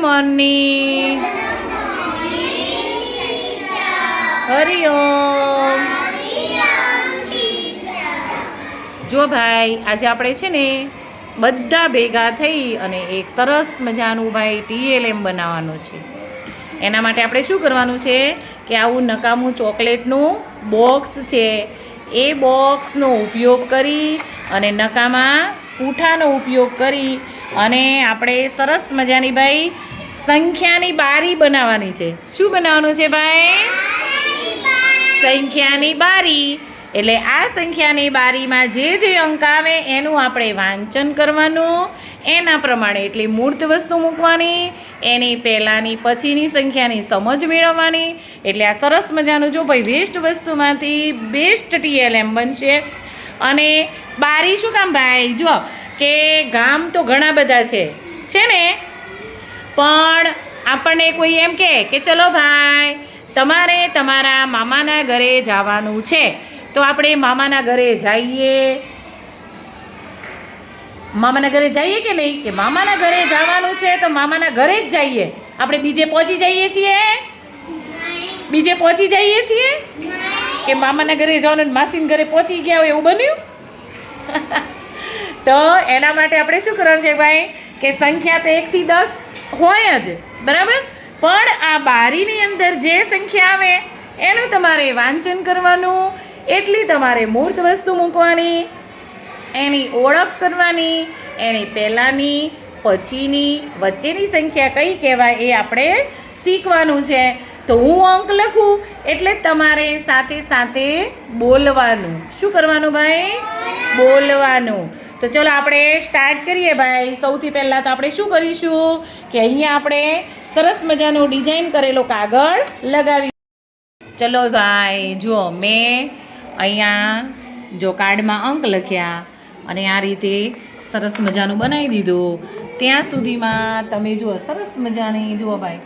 Morning. Hariom. જો ભાઈ, આજે આપણે છે ને બધા ભેગા થઈ અને એક સરસ મજાનું ભાઈ ટીએલએમ બનાવવાનું છે. એના માટે આપણે શું કરવાનું છે કે આવું નકામું ચોકલેટનું બોક્સ છે. એ બોક્સનો ઉપયોગ કરી અને નકામા પૂઠાનો ઉપયોગ કરી અને આપણે સરસ મજાની ભાઈ સંખ્યાની બારી બનાવવાની છે. શું બનાવવાનું છે ભાઈ? સંખ્યાની બારી. એટલે આ સંખ્યાની બારીમાં જે જે અંક આવે એનું આપણે વાંચન કરવાનું. એના પ્રમાણે એટલે મૂર્ત વસ્તુ મૂકવાની. એની પહેલાંની, પછીની સંખ્યાની સમજ મેળવવાની. એટલે આ સરસ મજાનું જો ભાઈ વેસ્ટ વસ્તુમાંથી બેસ્ટ ટીએલએમ બનશે. અને બારી શું કામ ભાઈ? જો કે ગામ તો ઘણા બધા છે. છે ને? પણ આપણને કોઈ એમ કહે કે ચલો ભાઈ, તમારે તમારા મામાના ઘરે જવાનું છે. તો આપણે મામાના ઘરે જઈએ. મામાના ઘરે જઈએ કે નહીં? કે મામાના ઘરે જવાનું છે તો મામાના ઘરે જ જઈએ. આપણે બીજે પહોંચી જઈએ છીએ? બીજે પહોંચી જઈએ છીએ? કે મામાના ઘરે જવાનું માસીના ઘરે પહોંચી ગયા હોય એવું બન્યું? તો એના માટે આપણે શું કરવાનું છે ભાઈ? કે સંખ્યા તો એકથી દસ હોય જ, બરાબર? પણ આ બારીની અંદર જે સંખ્યા આવે, એનું તમારે વાંચન કરવાનું, એટલી તમારે મૂર્ત વસ્તુ મૂકવાની, એની ઓળખ કરવાની, એની પહેલાંની, પછીની, વચ્ચેની સંખ્યા કઈ કહેવાય એ આપણે શીખવાનું છે. તો હું અંક લખું, એટલે તમારે સાથે સાથે બોલવાનું. શું કરવાનું ભાઈ? બોલવાનું. તો ચલો આપણે સ્ટાર્ટ કરીએ ભાઈ. સૌથી પહેલાં તો આપણે શું કરીશું કે અહીંયા આપણે સરસ મજાનો ડિઝાઇન કરેલો કાગળ લગાવી ચલો ભાઈ, જુઓ, મેં અહીંયા જો કાર્ડમાં અંક લખ્યા અને આ રીતે સરસ મજાનું બનાવી દીધું. ત્યાં સુધીમાં તમે જુઓ, સરસ મજાની, જુઓ ભાઈ,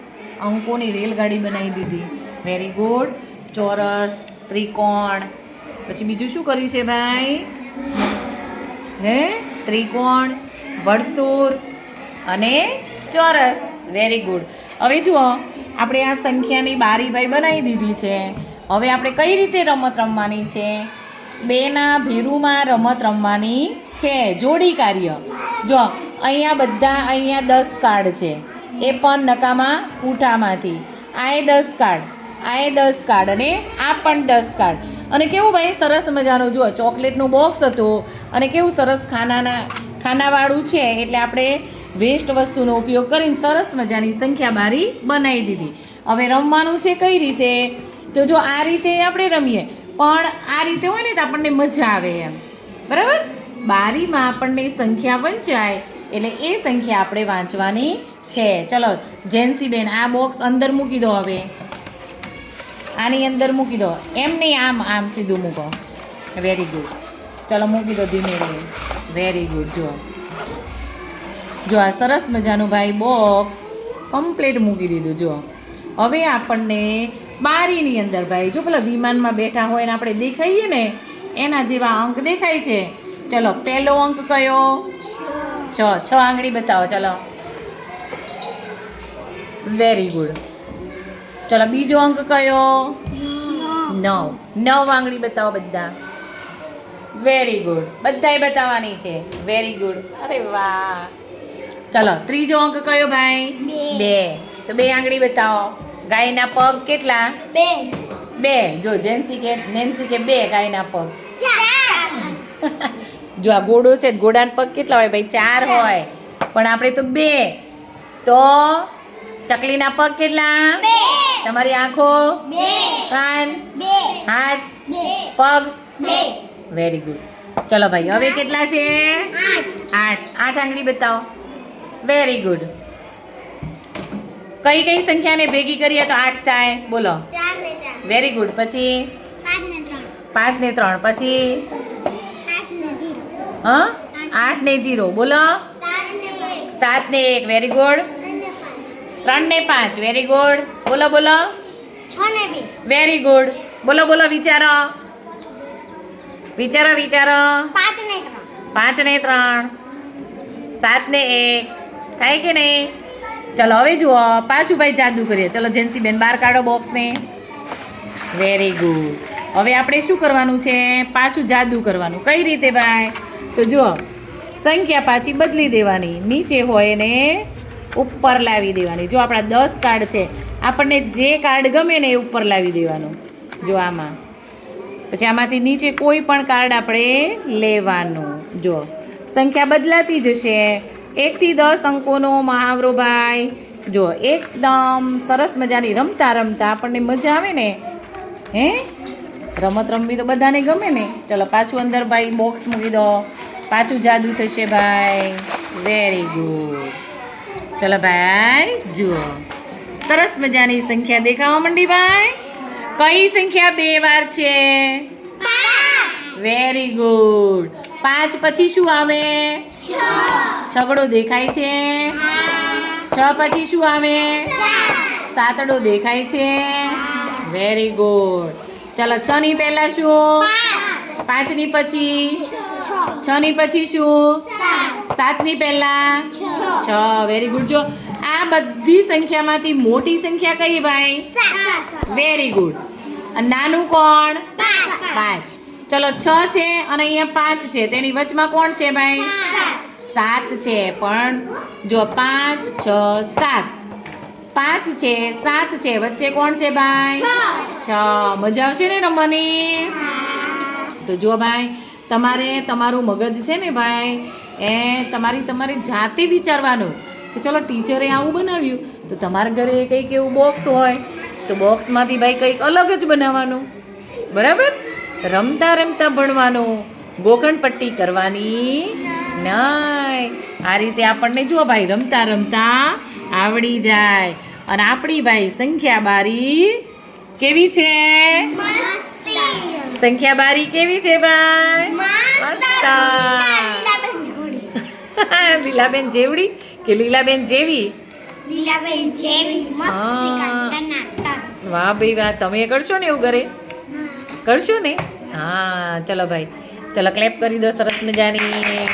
અંકોની રેલગાડી બનાવી દીધી. વેરી ગુડ ચોરસ, ત્રિકોણ. પછી બીજું શું કર્યું છે ભાઈ? હે? ત્રિકોણ, વર્તુળ અને ચોરસ. વેરી ગુડ હવે જુઓ, આપણે આ સંખ્યાની બારી ભાઈ બનાવી દીધી છે. હવે આપણે કઈ રીતે રમત રમવાની છે? બેના ભીરુમાં રમત રમવાની છે. જોડી કાર્ય. જો, અહીંયા બધા અહીંયા દસ કાર્ડ છે. એ પણ નકામા પૂઠામાંથી આ દસ કાર્ડ આ દસ કાર્ડ અને આ પણ દસ કાર્ડ અને કેવું ભાઈ, સરસ મજાનું. જુઓ, ચોકલેટનું બોક્સ હતું અને કેવું સરસ ખાનાના, ખાનાવાળું છે એટલે આપણે વેસ્ટ વસ્તુનો ઉપયોગ કરીને સરસ મજાની સંખ્યા બારી બનાવી દીધી. હવે રમવાનું છે કઈ રીતે? તો જો આ રીતે આપણે રમીએ, પણ આ રીતે હોય ને તો આપણને મજા આવે એમ. બરાબર? બારીમાં આપણને સંખ્યા વંચાય, એટલે એ સંખ્યા આપણે વાંચવાની છે. ચલો, જેન્સીબેન, આ બોક્સ અંદર મૂકી દો હવે. આની અંદર મૂકી દો. એમ નહીં આમ આમ સીધું મૂકો. વેરી ગુડ ચલો મૂકી દો ધીમે ધીમે. વેરી ગુડ જો જો આ સરસ મજાનું ભાઈ બોક્સ કમ્પ્લીટ મૂકી દીધું. જો હવે આપણને બારીની અંદર ભાઈ, જો પેલા વિમાનમાં બેઠા હોય ને આપણે દેખાઈએ ને, એના જેવા અંક દેખાય છે. ચલો, પહેલો અંક કયો? છ. છ આંગળી બતાવો, ચલો. વેરી ગુડ ચલો બીજો અંક કયો? નવ. નવ. આંગળી બતાવો બધા. વેરી ગુડ બધાય બતાવવાની છે. વેરી ગુડ અરે વાહ. ચલો ત્રીજો અંક કયો ભાઈ? બે. બે. તો બે આંગળી બતાવો. ગાયના પગ કેટલા? બે. બે. જો જેન્સી કે નેન્સી કે બે ગાયના પગ. જો આ ગોડો છે ગોડાના પગ કેટલા હોય ભાઈ? ચાર. હોય. પણ આપણે તો બે. તો ચકલીના પગ કેટલા? બે. તમારી આંખો? બે. કાન? બે. હાથ? બે. પગ? બે. વેરી ગુડ ચલો ભાઈ હવે કેટલા છે? આઠ. આઠ. આંગળી બતાવો. વેરી ગુડ કઈ કઈ સંખ્યાને ભેગી કરીએ તો આઠ થાય? બોલો. વેરી ગુડ પછી? પાંચ ને ત્રણ. પછી? હા? આઠ ને જીરો બોલો. સાત ને એક. વેરી ગુડ ત્રણ ને પાંચ. ને વેરી ગુડ બોલો. બોલો ને વેરી ગુડ બોલો બોલો વિચારો. વિચારો વિચારો. પાંચ ને ત્રણ. સાત ને એક. થાય કે નહીં? ચલો હવે જુઓ. પાછું ભાઈ જાદુ કરીએ. ચલો જેન્સીબેન બહાર કાઢો બોક્સને. વેરી ગુડ હવે આપણે શું કરવાનું છે? પાછું જાદુ કરવાનું. કઈ રીતે ભાઈ? તો જુઓ. સંખ્યા પાછી બદલી દેવાની. નીચે હોય એને ઉપર લાવી દેવાની. જો આપણા દસ કાર્ડ છે, આપણને જે કાર્ડ ગમે ને એ ઉપર લાવી દેવાનું. જો આમાં. પછી આમાંથી નીચે કોઈ પણ કાર્ડ આપણે લેવાનું. જો, સંખ્યા બદલાતી જશે. એકથી દસ અંકોનો મહાવરો ભાઈ. જો, એકદમ સરસ મજાની રમતા રમતા આપણને મજા આવે ને. હે? રમત રમવી તો બધાને ગમે ને. ચલો, પાછું અંદર ભાઈ બોક્સ મૂકી દો. પાછું જાદુ થશે ભાઈ. વેરી ગુડ ચલો ભાઈ જુઓ. સરસ મજાની સંખ્યા દેખાવા મંડી ભાઈ કઈ સંખ્યા બે વાર છે? વેરી ગુડ પાંચ પછી શું આવે? છગડો દેખાય છે? છ પછી શું આવે? સાતડો દેખાય છે? વેરી ગુડ ચલો છ ની પહેલા શું? પાંચ. ની પછી? છ. ની પછી શું? સાત. ની પહેલા? છ. વેરી ગુડ જો આ બધી સંખ્યામાંથી મોટી સંખ્યા કઈ ભાઈ? વેરી ગુડ અને નાનું કોણ? પાંચ. ચલો છ છે અને અહીંયા પાંચ છે. તેની વચમાં કોણ છે ભાઈ? સાત છે. પણ જો પાંચ છ સાત. પાંચ છે સાત છે. વચ્ચે કોણ છે ભાઈ? છ. મજા આવશે ને રમવાની? તો જો ભાઈ તમારે તમારું મગજ છે ને ભાઈ એ તમારી તમારી જાતે વિચારવાનું કે ચલો ટીચરે આવું બનાવ્યું તો તમારા ઘરે કંઈક એવું બોક્સ હોય તો બોક્સમાંથી ભાઈ કંઈક અલગ જ બનાવવાનું. બરાબર? રમતા રમતા ભણવાનું ગોખણ પટ્ટી કરવાની નહીં આ રીતે આપણને જુઓ ભાઈ રમતા રમતા આવડી જાય. અને આપણી ભાઈ સંખ્યા બારી કેવી છે? સંખ્યા બારી કેવી છે ભાઈ? મસ્ત. લીલાબેન જેવડી કે લીલાબેન જેવી? લીલાબેન જેવી મસ્તી હા. વાહ ભાઈ વાહ તમે કરશો ને એવું ઘરે? કરશો ને? હા ચલો ભાઈ. ચલો ક્લેપ કરી દો સરસ મજાની.